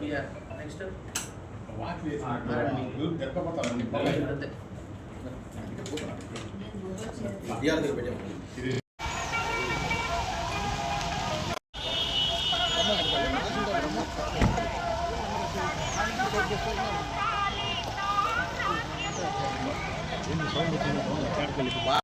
BR next అంతే BR దగ్గర పెట్టాము మీడియా వాళ్ళకి వెళ్ళండి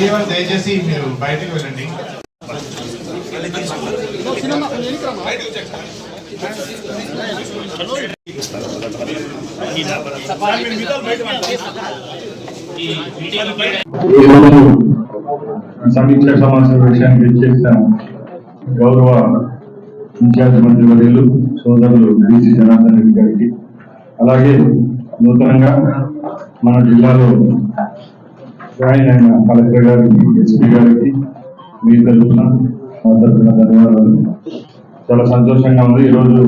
విజయవాడ దయచేసి మీరు బయటకు వెళ్ళండి. సమీక్ష సమాచార సమావేశానికి ఇచ్చేసిన గౌరవ ఇన్ఛార్జ్ మంత్రివర్యులు సోదరులు బీసీ జనార్దన్ రెడ్డి గారికి. అలాగే నూతనంగా మన జిల్లాలో జాయిన్ అయిన కలెక్టర్ గారికి ఎస్పీ గారికి మీ తరఫున మా తరఫున ధన్యవాదాలు. చాలా సంతోషంగా ఉంది. ఈరోజు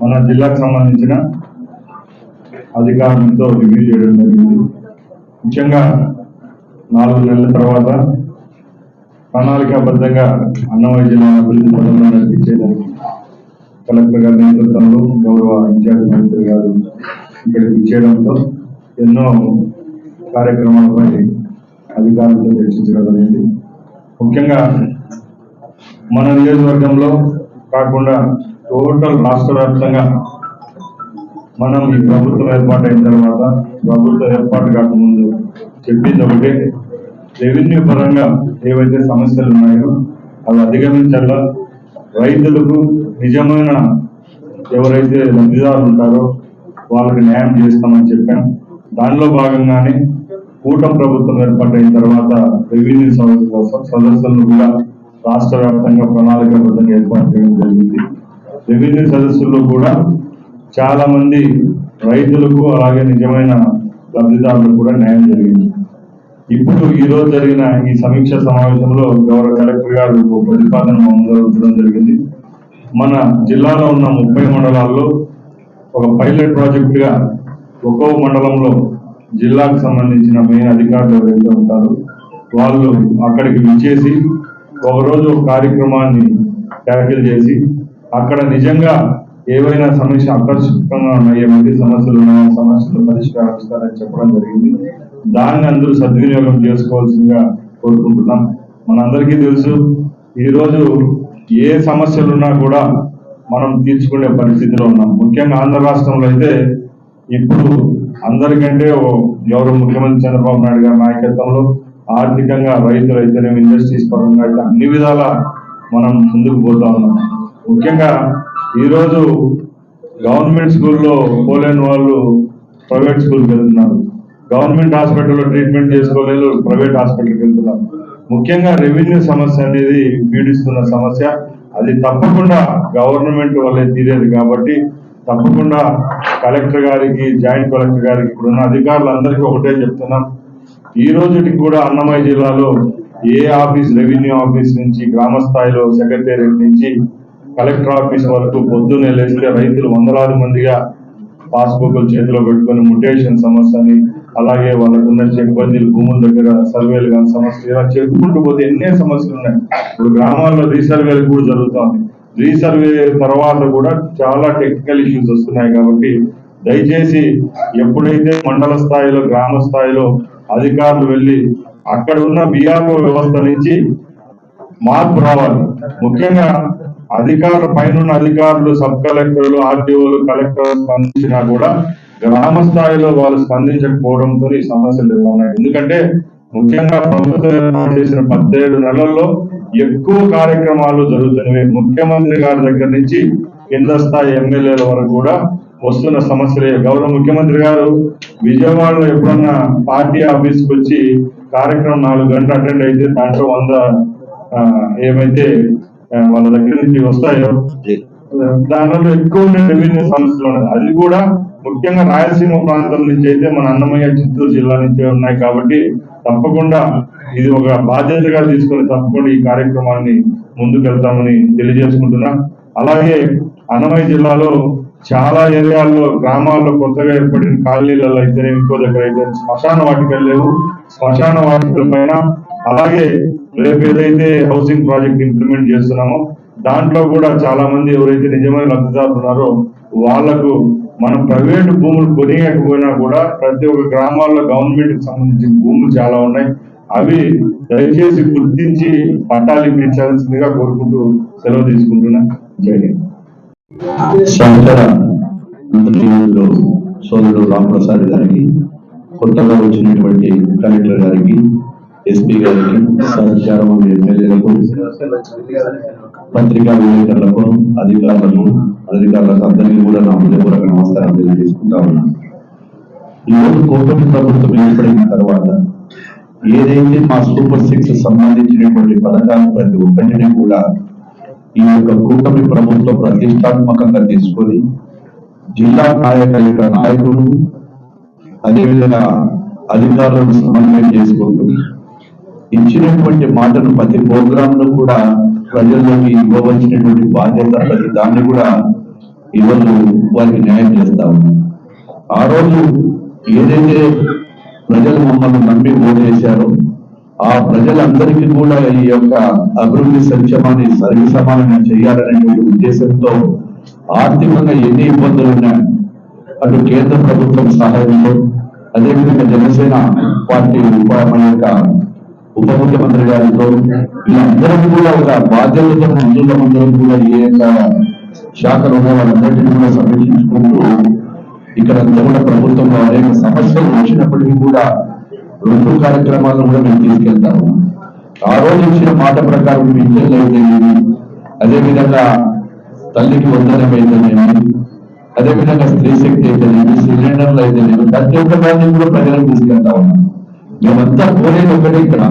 మన జిల్లాకు సంబంధించిన అధికారులతో రివ్యూ చేయడం జరిగింది. ముఖ్యంగా నాలుగు నెలల తర్వాత ప్రణాళికాబద్ధంగా అన్నమయ్య జిల్లా అభివృద్ధి పథకంలో నడిపించేదానికి కలెక్టర్ గారి నేతృత్వంలో గౌరవ ఇన్ఛార్జ్ మంత్రి గారు ఇక్కడికి ఇచ్చేయడంతో ఎన్నో కార్యక్రమాలపై అధికారులతో చర్చించడం ముఖ్యంగా మన నియోజకవర్గంలో కాకుండా టోటల్ రాష్ట్ర వ్యాప్తంగా మనం ఈ ప్రభుత్వం ఏర్పాటైన తర్వాత ప్రభుత్వం ఏర్పాటు కాకముందు చెప్పింది ఒకటే రెవెన్యూ పరంగా ఏవైతే సమస్యలు ఉన్నాయో అవి అధిగమించాలా రైతులకు నిజమైన ఎవరైతే లబ్ధిదారులు ఉంటారో వాళ్ళకి న్యాయం చేస్తామని చెప్పాం. దానిలో భాగంగానే కూటమి ప్రభుత్వం ఏర్పాటైన తర్వాత రెవెన్యూ సదస్సు- సదస్సులను కూడా రాష్ట్ర వ్యాప్తంగా ప్రణాళికాబద్ధంగా ఏర్పాటు చేయడం జరిగింది. రెవెన్యూ సదస్సుల్లో కూడా చాలా మంది రైతులకు అలాగే నిజమైన లబ్ధిదారులకు కూడా న్యాయం జరిగింది. ఇప్పుడు ఈ రోజు జరిగిన ఈ సమీక్ష సమావేశంలో గౌరవ కలెక్టర్ గారు ఒక ప్రతిపాదన మా జరిగింది. మన జిల్లాలో ఉన్న ముప్పై మండలాల్లో ఒక పైలట్ ప్రాజెక్టుగా ఒక్కో మండలంలో జిల్లాకు సంబంధించిన మెయిన్ అధికారులు ఎవరైతే ఉంటారో వాళ్ళు అక్కడికి విచ్చేసి ఒకరోజు ఒక కార్యక్రమాన్ని ట్యాకిల్ చేసి అక్కడ నిజంగా ఏవైనా సమస్య ఆకర్షకంగా ఉన్నాయి ఏమంటే సమస్యలు ఉన్నాయో సమస్యలు పరిష్కరిస్తారని చెప్పడం జరిగింది. దాన్ని అందరూ సద్వినియోగం చేసుకోవాల్సిందిగా కోరుకుంటున్నాం. మనందరికీ తెలుసు ఈరోజు ఏ సమస్యలు ఉన్నా కూడా మనం తీర్చుకునే పరిస్థితిలో ఉన్నాం. ముఖ్యంగా ఆంధ్ర రాష్ట్రంలో అయితే ఇప్పుడు అందరికంటే ఎవరు ముఖ్యమంత్రి చంద్రబాబు నాయుడు గారి నాయకత్వంలో ఆర్థికంగా రైతులు అయితేనే ఇండస్ట్రీస్ పరంగా అయితే అన్ని విధాల మనం ముందుకు పోతా ఉన్నాం. ముఖ్యంగా ఈరోజు గవర్నమెంట్ స్కూల్లో పోలేని వాళ్ళు ప్రైవేట్ స్కూల్కి వెళ్తున్నారు. గవర్నమెంట్ హాస్పిటల్లో ట్రీట్మెంట్ చేసుకోలేదు ప్రైవేట్ హాస్పిటల్కి వెళ్తున్నారు. ముఖ్యంగా రెవెన్యూ సమస్య అనేది పీడిస్తున్న సమస్య. అది తప్పకుండా గవర్నమెంట్ వల్లే తీరేది కాబట్టి తప్పకుండా కలెక్టర్ గారికి జాయింట్ కలెక్టర్ గారికి ఇప్పుడున్న అధికారులందరికీ ఒకటే చెప్తున్నాం. ఈ రోజుకి కూడా అన్నమయ్య జిల్లాలో ఏ ఆఫీస్ రెవెన్యూ ఆఫీస్ నుంచి గ్రామ స్థాయిలో సెక్రటేరియట్ నుంచి కలెక్టర్ ఆఫీస్ వరకు పొద్దున్నే లేస్తే రైతులు వందలాది మందిగా పాస్బుక్లు చేతిలో పెట్టుకొని ముటేషన్ సమస్యని అలాగే వాళ్ళకున్న ఉన్న భూముల దగ్గర సర్వేలు కానీ సమస్యలు ఇలా చెప్పుకుంటూ పోతే ఎన్నో సమస్యలు ఉన్నాయి. ఇప్పుడు గ్రామాల్లో రీసర్వేలు కూడా జరుగుతోంది రీసర్వే తర్వాత కూడా చాలా టెక్నికల్ ఇష్యూస్ వస్తున్నాయి కాబట్టి దయచేసి ఎప్పుడైతే మండల స్థాయిలో గ్రామ స్థాయిలో అధికారులు వెళ్ళి అక్కడ ఉన్న బీఆర్ఓ వ్యవస్థ నుంచి మార్పు రావాలి. ముఖ్యంగా అధికారుల పైన అధికారులు సబ్ కలెక్టర్లు ఆర్టీఓలు కలెక్టర్ స్పందించినా కూడా గ్రామ స్థాయిలో వాళ్ళు స్పందించకపోవడంతో ఈ సమస్యలు ఉన్నాయి ఎందుకంటే ముఖ్యంగా ప్రభుత్వం ఏర్పాటు చేసిన పద్దెనిమిది నెలల్లో ఎక్కువ కార్యక్రమాలు జరుగుతున్నవి. ముఖ్యమంత్రి గారి దగ్గర నుంచి కేంద్ర స్థాయి ఎమ్మెల్యేల వరకు కూడా వస్తున్న సమస్యలే. గౌరవ ముఖ్యమంత్రి గారు విజయవాడలో ఎప్పుడన్నా పార్టీ ఆఫీస్కి వచ్చి కార్యక్రమం నాలుగు గంటలు అటెండ్ అయితే దాంట్లో వంద ఏమైతే వాళ్ళ దగ్గర నుంచి వస్తాయో దానిలో ఎక్కువ రెవెన్యూ సమస్యలు ఉన్నాయి. అది కూడా ముఖ్యంగా రాయలసీమ ప్రాంతం నుంచి అయితే మన అన్నమయ్య చిత్తూరు జిల్లా నుంచి ఉన్నాయి కాబట్టి తప్పకుండా ఇది ఒక బాధ్యతగా తీసుకొని తప్పకుండా ఈ కార్యక్రమాన్ని ముందుకెళ్తామని తెలియజేసుకుంటున్నా. అలాగే అన్నమయ్య జిల్లాలో చాలా ఏరియాల్లో గ్రామాల్లో కొత్తగా ఏర్పడిన కాలనీలలో అయితే ఇంకో దగ్గర అయితే శ్మశాన వాటికలు లేవు. శ్మశాన వాటికల పైన అలాగే రేపు ఏదైతే హౌసింగ్ ప్రాజెక్ట్ ఇంప్లిమెంట్ చేస్తున్నామో దాంట్లో కూడా చాలా మంది ఎవరైతే నిజమైన లబ్ధిదారులు ఉన్నారో వాళ్ళకు మనం ప్రైవేట్ భూములు కొనియకపోయినా కూడా ప్రతి ఒక్క గ్రామాల్లో గవర్నమెంట్కి సంబంధించిన భూములు చాలా ఉన్నాయి. అవి దయచేసి గుర్తించి పట్టాలు ఇప్పించాల్సిందిగా కోరుకుంటూ సెలవు తీసుకుంటున్నా. జై సోదరుడు రామప్రసాద్ గారికి కొత్తగా వచ్చినటువంటి కలెక్టర్ గారికి ఎస్పీ గారికి సహచారం ఎమ్మెల్యేలకు పత్రికా విలేకరులకు అధికారులకు అధికారులకు అందరికీ కూడా నా హృదయపూర్వక నమస్కారం తెలియజేసుకుంటా ఉన్నాను. ఈరోజు కూటమి ప్రభుత్వం ఏర్పడిన తర్వాత ఏదైతే మా సూపర్ సిక్స్ సంబంధించినటువంటి పథకాలు ప్రతి ఒక్కటిని కూడా ఈ యొక్క కూటమి ప్రభుత్వం ప్రతిష్టాత్మకంగా తీసుకొని జిల్లా నాయకుల యొక్క నాయకులు అదేవిధంగా అధికారులను సమన్వయం చేసుకుంటూ ఇచ్చినటువంటి మాటను ప్రతి ప్రోగ్రామ్లో కూడా ప్రజల్లోకి ఇవ్వవలసినటువంటి బాధ్యత ప్రతి దాన్ని కూడా ఈరోజు వారికి న్యాయం చేస్తా ఆ రోజు ఏదైతే ప్రజలు మమ్మల్ని నమ్మి ఓటేశారో ఆ ప్రజలందరికీ కూడా ఈ యొక్క అభివృద్ధి సంక్షేమాన్ని సరి సమానంగా చేయాలనేటువంటి ఉద్దేశంతో ఆర్థికంగా ఎన్ని ఇబ్బందులు ఉన్నాయి అటు కేంద్ర ప్రభుత్వం సహాయంలో అదేవిధంగా జనసేన పార్టీ ఉప మన యొక్క ఉప ముఖ్యమంత్రి గారితో వీళ్ళందరం కూడా ఒక బాధ్యతతో మంత్రులందరూ కూడా ఏ యొక్క శాఖలు ఉన్న వాళ్ళందరినీ కూడా సమీక్షించుకుంటూ ఇక్కడ అంతా కూడా ప్రభుత్వంలో అనేక సమస్యలు వచ్చినప్పటికీ కూడా రెండు కార్యక్రమాలను కూడా మేము తీసుకెళ్తాము. ఆ రోజు ఇచ్చిన మాట ప్రకారం పింఛన్లు అయితేనేమి అదేవిధంగా తల్లికి వందనం అయితేనేమి అదేవిధంగా స్త్రీ శక్తి అయితేనేమి సిలిండర్లు అయితేనేమి ప్రతి ఒక్క దాన్ని కూడా ప్రజలకు తీసుకెళ్తా ఉన్నాం. మేమంతా కోరేది ఒకటే ఇక్కడ.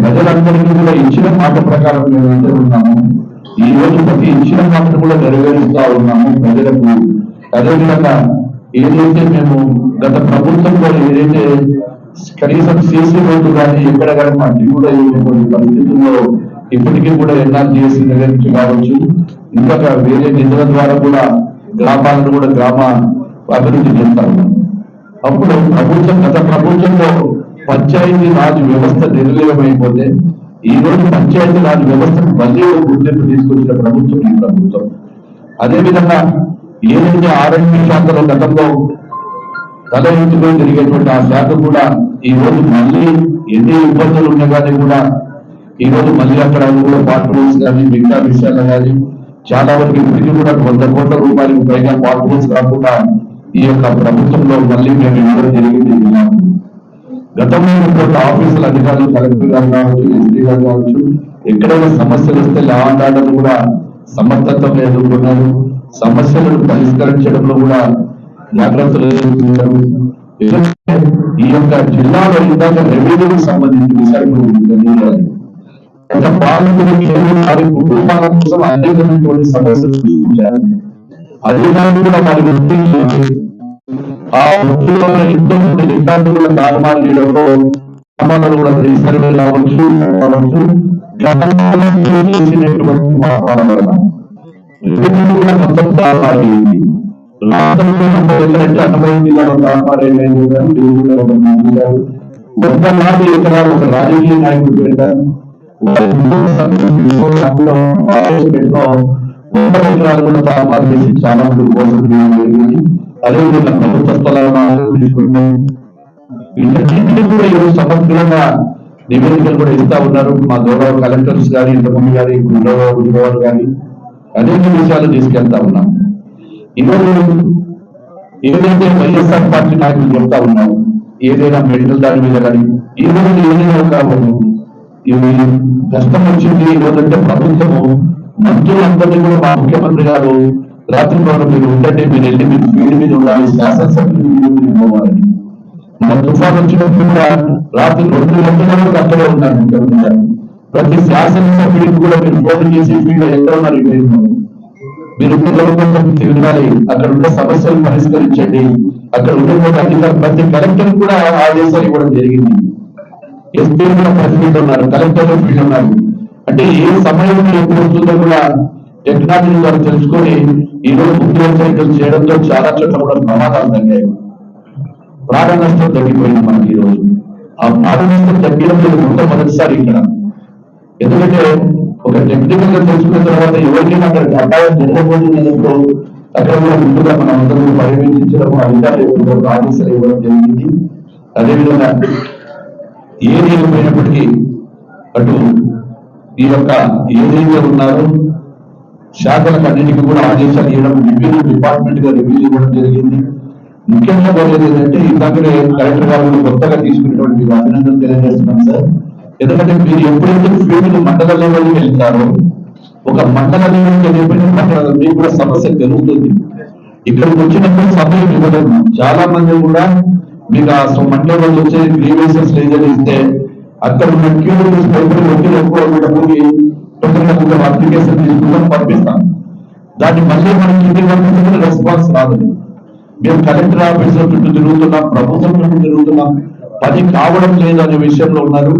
ప్రజలందరికీ కూడా ఇచ్చిన మాట ప్రకారం మేము ఉన్నాము. ఈ రోజు ప్రతి ఇచ్చిన మాటను కూడా నెరవేరుస్తా ఉన్నాము ప్రజలకు. అదేవిధంగా ఏదైతే మేము గత ప్రభుత్వంలో ఏదైతే కనీసం సీసీ రోడ్డు కానీ ఎక్కడ కానీ మా కూడా పరిస్థితుల్లో ఇప్పటికీ కూడా ఎన్ఆర్జీఎస్ నిర్వహించి కావచ్చు. ఇంకా వేరే నిధుల ద్వారా కూడా గ్రామాలను కూడా గ్రామ అభివృద్ధి చేస్తా అప్పుడు ప్రభుత్వం గత ప్రభుత్వంలో పంచాయతీ రాజ్ వ్యవస్థ నిర్లయమైపోతే ఈ రోజు పంచాయతీ రాజ్ వ్యవస్థను మళ్ళీ గుర్తింపు తీసుకొచ్చిన ప్రభుత్వం ఈ ప్రభుత్వం అదేవిధంగా ఏదైతే ఆరోగ్య శాఖలో గతంలో తల ఎత్తుకొని తిరిగేటువంటి ఆ శాఖ కూడా ఈ రోజు మళ్ళీ ఎన్ని ఇబ్బందులు ఉన్నా కానీ కూడా ఈ రోజు మళ్ళీ అక్కడ కూడా పార్ట్నర్స్ కానీ మిగతా విషయాలు కానీ చాలా వరకు ఇప్పటికీ కూడా వంద కోట్ల రూపాయలకు పైగా పార్ట్నర్స్ కాకుండా ఈ యొక్క ప్రభుత్వంలో మళ్ళీ మేము ఇవ్వడం జరిగింది విన్నాము. గతంలో ఉన్నటువంటి ఆఫీసుల అధికారులు కలెక్టర్ గారు కావచ్చు ఎస్పీ గారు కావచ్చు ఎక్కడైనా సమస్యలు వస్తే లా అండ్ ఆర్డర్ కూడా సమర్థతను ఎదుర్కొన్నారు. సమస్యలను పరిష్కరించడంలో కూడా జాగ్రత్తలు తీసుకున్నారు. ఈ యొక్క జిల్లాలో ఇందాక రెవెన్యూకి సంబంధించిన విషయాలు గత పాలకులకి వారి కుటుంబాల కోసం అనేకమైనటువంటి సమస్యలు సృష్టించారు. అధికారులు కూడా వారి గుర్తించి ఆ వృత్తిలో ఎంతో మంది రికార్డుల తారుమారు చేయడంలో గ్రామాలను కూడా రీసర్వే కావచ్చు కావచ్చు. మొత్తం రాష్ట్రంలో ఎక్కడంటే అరవై జిల్లాలో తారుమారు మొత్తం ఎకరాలు ఒక రాజకీయ నాయకుడు పెట్టారు వంద ఎకరాలు కూడా తారుమారు చేసి చాలా మంది అదేవిధంగా ప్రభుత్వ స్థలాలు తీసుకుంటాం వీటన్నింటినీ కూడా ఈరోజు సమగ్రంగా నివేదికలు కూడా ఇస్తా ఉన్నారు. మా గౌరవ కలెక్టర్స్ గాని ఇంతకుముందు గాని ఇప్పుడు గౌరవ ఉద్యోగాలు గాని అనేక విషయాలు తీసుకెళ్తా ఉన్నాం. ఈరోజు ఏదైతే వైఎస్ఆర్ పార్టీ నాయకులు చెప్తా ఉన్నాం ఏదైనా మెడికల్ దాని మీద కానీ ఈ రోజు ఏదైనా ఒక ఇవి కష్టం వచ్చింది. ఈ రోజు అంటే ప్రభుత్వము మంత్రులందరినీ కూడా మా ముఖ్యమంత్రి గారు రాత్రి పూట మీరు ఉండండి మీరు వెళ్ళి మీరు వీడి మీద ఉండాలి శాసనసభ్యులు మీరు పోవాలని మా తుఫాన్ వచ్చినప్పుడు కూడా రాత్రి రెండు గంటల వరకు అక్కడే ఉన్నాను ముఖ్యమంత్రి గారు ప్రతి శాసనసభ్యుడికి కూడా మీరు ఫోన్ చేసి ఫీల్డ్ ఎక్కడ ఉన్నారు మీరు కొంచెం తిరగాలి అక్కడ ఉన్న సమస్యలు పరిష్కరించండి. అక్కడ ఉన్నటువంటి ప్రతి కలెక్టర్ కూడా ఆదేశాలు ఇవ్వడం జరిగింది. ఎస్పీ కూడా ప్రెసిడెంట్ ఉన్నారు కలెక్టర్ ఫీల్డ్ ఉన్నారు. అంటే ఏ సమయంలో ఎప్పుడు వస్తుందో కూడా టెక్నాలజీ ద్వారా తెలుసుకొని ఈ రోజు ముఖ్య హెచ్చరికలు చేయడంతో చాలా చోట్ల కూడా ప్రమాదాలు తగ్గాయి. ప్రాణ నష్టం తగ్గిపోయింది మనకి ఈ రోజు. ఆ ప్రాణ నష్టం తగ్గడం లేదు మొట్టమొదటిసారి ఇక్కడ. ఎందుకంటే ఒక టెక్నికల్గా తెలుసుకున్న తర్వాత ఎవరికైనా అక్కడ అపాయం జరగబోతున్నప్పుడు అక్కడ కూడా ముందుగా మనం అందరూ పర్యవేక్షించడం అధికారులు ఆదేశాలు ఇవ్వడం జరిగింది. అదేవిధంగా ఏ ఏది పోయినప్పటికీ అటు ఈ యొక్క ఏదైతే ఉన్నారో శాఖలకు అన్నిటికీ కూడా ఆదేశాలు ఇవ్వడం రివ్యూ డిపార్ట్మెంట్గా రివ్యూ ఇవ్వడం జరిగింది. ముఖ్యంగా కోరేది ఏంటంటే ఇందాకనే కలెక్టర్ గారు కొత్తగా తీసుకునేటువంటి మీకు అభినందన తెలియజేస్తున్నాం సార్. ఎందుకంటే మీరు ఎప్పుడైతే ఫీల్డ్ మండల లెవెల్కి వెళ్తారో ఒక మండల లెవెల్కి వెళ్ళిపోయిన మీకు కూడా సమస్య పెరుగుతుంది. ఇక్కడికి వచ్చినప్పుడు సమయం ఇవ్వలేదు చాలా మంది కూడా మీకు ఆ మండల వాళ్ళు వచ్చే గ్రీవెన్సెస్ లేదని ఇస్తే అక్కడ ఉన్న క్యూ భయపడి ఒత్తిడి ఎక్కువ ఉండకపోయి తొందరగా అప్లికేషన్ తీసుకుంటాం పంపిస్తాం దాన్ని మళ్ళీ మనం ఇంటికి పంపించిన రెస్పాన్స్ రాదండి మేము కలెక్టర్ ఆఫీసుల చుట్టూ తిరుగుతున్నాం ప్రభుత్వం చుట్టూ తిరుగుతున్నాం. పని కావడం లేదు అనే విషయంలో ఉన్నారు.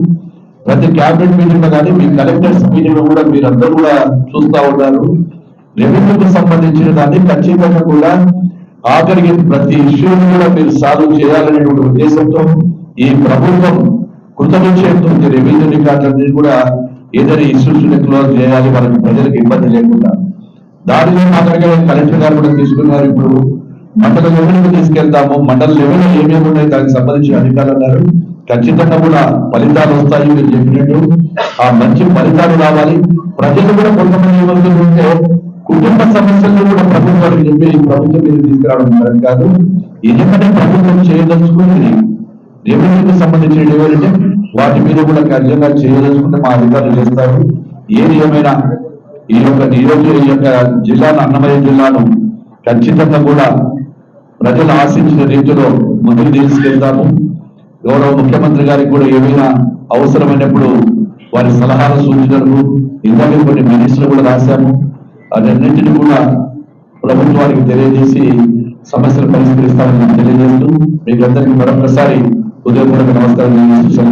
ప్రతి క్యాబినెట్ మీటింగ్లో కానీ మీ కలెక్టర్స్ మీటింగ్లో కూడా మీరందరూ కూడా చూస్తా ఉన్నారు. రెవెన్యూకి సంబంధించిన దాన్ని ఖచ్చితంగా కూడా ఆఖరికి ప్రతి ఇష్యూని కూడా మీరు సాల్వ్ చేయాలనేటువంటి ఉద్దేశంతో ఈ ప్రభుత్వం కృతనిశ్చయంతో రెవెన్యూ రికార్డులన్నీ కూడా ఏదైనా ఇష్యూస్ క్లోజ్ చేయాలి వాళ్ళకి ప్రజలకు ఇబ్బంది లేకుండా. దానిలో మాత్రమే కలెక్టర్ గారు కూడా తీసుకున్నారు ఇప్పుడు. మండల లెవెల్కి తీసుకెళ్తాము? మండల లెవెల్ ఏమేమి ఉన్నాయి? దానికి సంబంధించిన అధికారులు అన్నారు. ఖచ్చితంగా కూడా ఫలితాలు వస్తాయి మీరు చెప్పినట్టు. ఆ మంచి ఫలితాలు రావాలి. ప్రజలు కూడా కొంతమంది ఏమవుతుంది ఉంటే కుటుంబ సమస్యలను కూడా ప్రభుత్వానికి చెప్పి ప్రభుత్వం మీద తీసుకురావడం కరెక్ట్ కాదు. ఎందుకంటే ప్రభుత్వం చేయదలుచుకున్నది. రెవెన్యూకి సంబంధించిన ఎవరంటే వాటి మీద కూడా ఖచ్చితంగా చేయదలుచుకుంటే మా అధికారులు చేస్తారు. ఏది ఏమైనా ఈ యొక్క నియోజక ఈ యొక్క జిల్లాను అన్నమయ్య జిల్లాను ఖచ్చితంగా కూడా ప్రజలు ఆశించిన రీతిలో ముందుకు తీసుకెళ్తాము. గౌరవ ముఖ్యమంత్రి గారికి కూడా ఏమైనా అవసరమైనప్పుడు వారి సలహాల సూచనలు ఇందాక కొన్ని మినిస్టర్లు కూడా రాశాము. అదన్నింటినీ కూడా ప్రభుత్వానికి తెలియజేసి సమస్యలు పరిష్కరిస్తామని తెలియజేస్తూ మీకు అందరికీ మరొకసారి ఉదయపూర్వక నమస్కారం తెలియజేస్తూ